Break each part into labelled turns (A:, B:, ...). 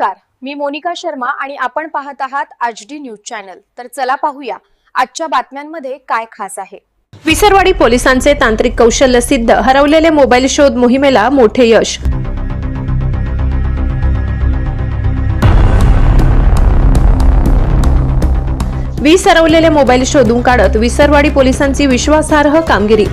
A: नमस्कार. मी मोनिका शर्मा आणि आपण पाहत आहात आज डी न्यूज चॅनल. तर चला पाहूया आजच्या बातम्यांमध्ये काय खास आहे.
B: विसरवाडी पोलिसांचे तांत्रिक कौशल्य सिद्ध हरवलेले मोबाईल शोध मोहिमेला मोठे यश. वीस हरवलेले मोबाईल शोधून काढत विसरवाडी पोलिसांची विश्वासार्ह कामगिरी.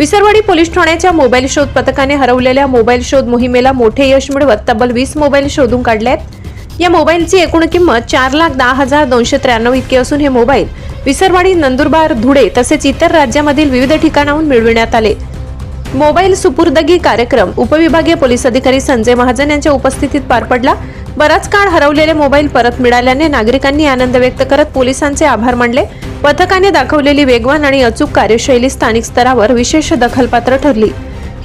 B: विसरवाडी पोलीस ठाण्याच्या मोबाईल शोध पथकाने हरवलेल्या मोबाईल शोध मोहिमेला मोठे यश मिळवत तब्बल वीस मोबाईल शोधून काढले आहेत या मोबाईलची एकूण किंमत चार लाख दहा हजार दोनशे त्र्याण्णव इतकी असून हे मोबाईल विसरवाडी नंदुरबार धुळे तसेच इतर राज्यामधील विविध ठिकाणाहून मिळविण्यात आले. मोबाईल सुपुर्दगी कार्यक्रम उपविभागीय पोलीस अधिकारी संजय महाजन यांच्या उपस्थितीत पार पडला. बराच काळ हरवलेले मोबाईल परत मिळाल्याने नागरिकांनी आनंद व्यक्त करत पोलिसांचे आभार मानले. पथकाने दाखवलेली वेगवान आणि अचूक कार्यशैली स्थानिक स्तरावर विशेष दखलपात्र ठरली.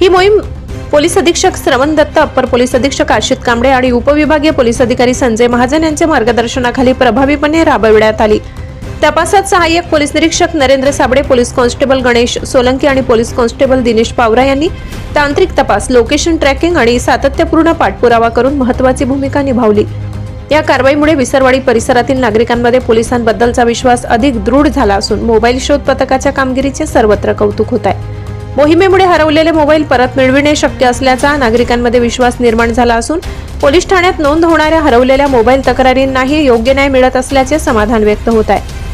B: ही मोहीम पोलीस अधीक्षक श्रवण दत्त अप्पर पोलीस अधीक्षक आशित कांबळे आणि उपविभागीय पोलीस अधिकारी संजय महाजन यांच्या मार्गदर्शनाखाली प्रभावीपणे राबविण्यात आली. तपासात सहाय्यक पोलीस निरीक्षक नरेंद्र साबळे पोलीस कॉन्स्टेबल गणेश सोलंकी आणि पोलीस कॉन्स्टेबल दिनेश पावरा यांनी तांत्रिक तपास लोकेशन ट्रॅकिंग आणि सातत्यपूर्ण पाठपुरावा करून महत्वाची भूमिका निभावली. या कारवाईमुळे विसरवाडी परिसरातील नागरिकांमध्ये पोलिसांबद्दलचा विश्वास अधिक दृढ झाला असून मोबाईल शोध पथकाच्या कामगिरीचे सर्वत्र कौतुक होत आहे. मोहिमेमुळे हरवलेले मोबाईल परत मिळविणे शक्य असल्याचा नागरिकांमध्ये विश्वास निर्माण झाला असून पोलीस ठाण्यात नोंद होणाऱ्या हरवलेल्या मोबाईल तक्रारींनाही योग्य न्याय मिळत असल्याचे समाधान व्यक्त होत आहे.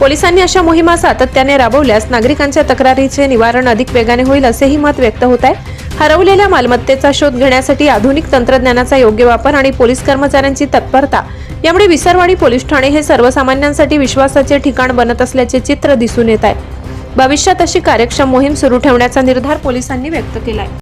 B: पोलिसांनी अशा मोहिमा सातत्याने राबवल्यास नागरिकांच्या तक्रारीचे निवारण अधिक वेगाने होईल असेही मत व्यक्त होत आहे. हरवलेल्या मालमत्तेचा शोध घेण्यासाठी आधुनिक तंत्रज्ञानाचा योग्य वापर आणि पोलीस कर्मचाऱ्यांची तत्परता यामुळे विसरवाडी पोलीस ठाणे हे सर्वसामान्यांसाठी विश्वासाचे ठिकाण बनत असल्याचे चित्र दिसून येत आहे. भविष्यात अशी कार्यक्षम मोहीम सुरू ठेवण्याचा निर्धार पोलिसांनी व्यक्त केला आहे